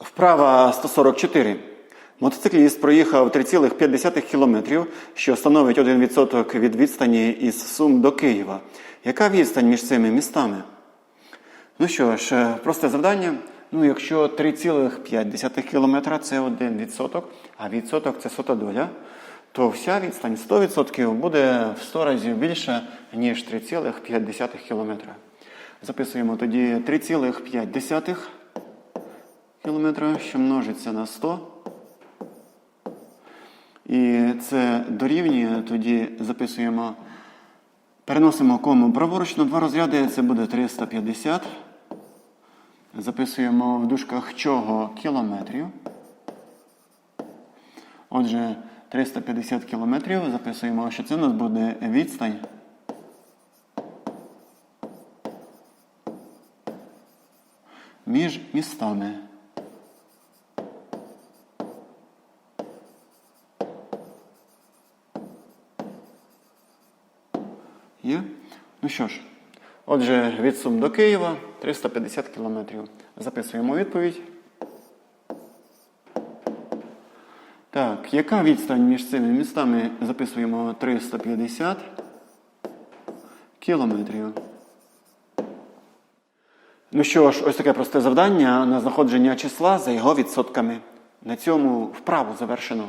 Вправа 144. Мотоцикліст проїхав 3,5 км, що становить 1% від відстані із Сум до Києва. Яка відстань між цими містами? Ну що ж, е, просте завдання. Ну, якщо 3,5 км це 1%, а відсоток це сота доля, то вся відстань 100% буде в 100 разів більша, ніж 3,5 км. Записуємо тоді 3,5 км, що множиться на 100. І це дорівнює, тоді записуємо, переносимо кому праворуч на два розряди, це буде 350. Записуємо в дужках чого кілометрів. Отже, 350 кілометрів. Записуємо, що це у нас буде відстань. Між містами. Є? Ну що ж, отже, від Сум до Києва 350 кілометрів. Записуємо відповідь. Так, яка відстань між цими містами? Записуємо 350 кілометрів. Ну що ж, ось таке просте завдання на знаходження числа за його відсотками. На цьому вправу завершено.